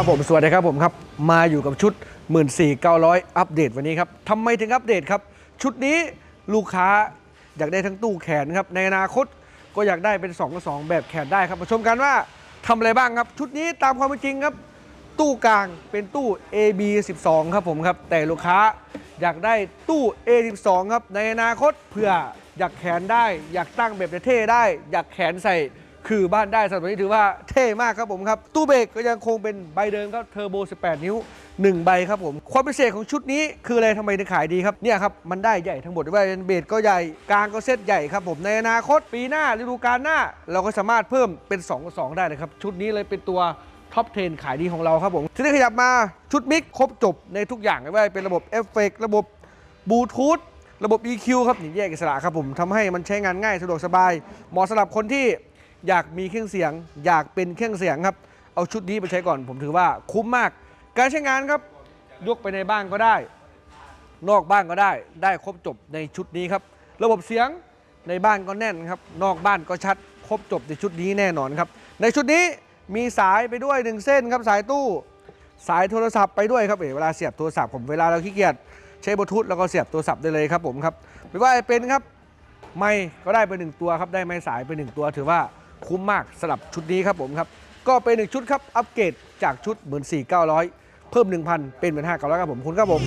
ครับผมสวัสดีครับผมครับ มาอยู่กับชุด 14,900 อัปเดตวันนี้ครับทำไมถึงอัปเดตครับ ชุดนี้ลูกค้าอยากได้ทั้งตู้แขนครับ ในอนาคตก็อยากได้เป็น2กับ2แบบแขนได้ครับมาชมกันว่าทำอะไรบ้างครับ ชุดนี้ตามความเป็นจริงครับ ตู้กลางเป็นตู้ AB 12 ครับผมครับ แต่ลูกค้าอยากได้ตู้ A 12 ครับในอนาคตเพื่ออยากแขนได้ อยากตั้งแบบเท่ได้ อยากแขนใส่ คือบ้านได้สำหรับนี้ถือว่าเท่มากครับผมครับ ตู้เบรกก็ยังคงเป็นใบเดิมครับเทอร์โบ 18 นิ้ว 1 ใบครับผม ความพิเศษของชุดนี้คืออะไรทำไมถึงขายดีครับ เนี่ยครับ มันได้ใหญ่ทั้งหมดว่าเป็นเบรกก็ใหญ่ กลางก็เซตใหญ่ครับผม ในอนาคตปีหน้าฤดูกาลหน้า เราก็สามารถเพิ่มเป็น2กับ2ได้เลยครับ ชุดนี้เลยเป็นตัวท็อป 10 ขายดีของเราครับผมทีนี้ขยับมาชุดมิกครบจบในทุกอย่างไม่ว่าเป็นระบบเอฟเฟกระบบบลูทูธระบบ EQ ครับนี่แยกอิสระครับผมทำให้มันใช้งานง่ายสะดวกสบายเหมาะสำหรับคนที่ อยากมีเครื่องเสียง อยากเป็นเครื่องเสียงครับ เอาชุดนี้ไปใช้ก่อนผมถือว่าคุ้มมาก การใช้งานครับ ยกไปในบ้านก็ได้ นอกบ้านก็ได้ ได้ครบจบในชุดนี้ครับ ระบบเสียงในบ้านก็แน่นครับ นอกบ้านก็ชัด ครบจบในชุดนี้แน่นอนครับ ในชุดนี้มีสายไปด้วยหนึ่งเส้นครับสายตู้ สายโทรศัพท์ไปด้วยครับเวลาเสียบโทรศัพท์ผมเวลาเราขี้เกียจใช้บลูทูธแล้วก็เสียบโทรศัพท์ได้เลยครับผมครับไม่ว่าจะเป็นครับไม่ก็ได้ไปหนึ่งตัวครับได้ไม้สายไปหนึ่งตัวถือว่า คุ้มมากสำหรับชุดนี้ครับผมครับ ก็เป็นหนึ่งชุดครับอัปเกรดจากชุดเหมือน4 900 เพิ่ม 1,000 เป็นเหมือน5 900 ครับผมคุณครับผม